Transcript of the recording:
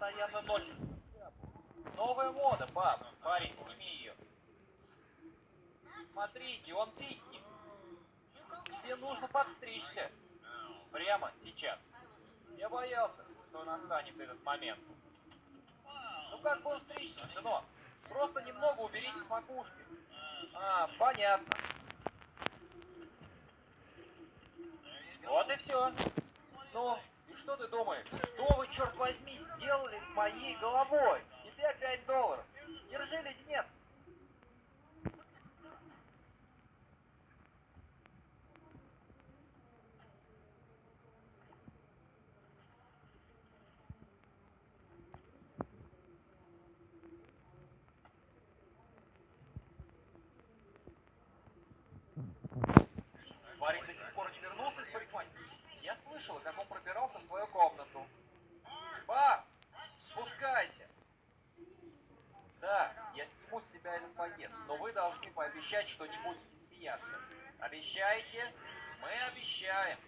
постоянно носит Новая мода, пап. Парень, сними ее. Смотрите, он пикнет. Тебе нужно подстричься. Прямо сейчас. Я боялся, что настанет этот момент. Ну как будем стричься, сынок? Просто немного уберите с макушки. А, понятно. Вот и все. Ну, и что ты думаешь? Что вы, черт возьми, моей головой? Тебе 5 долларов. Держи леденец. Парень до сих пор не вернулся из Я сниму с себя этот пакет, но вы должны пообещать, что не будете смеяться. Обещаете? Мы обещаем.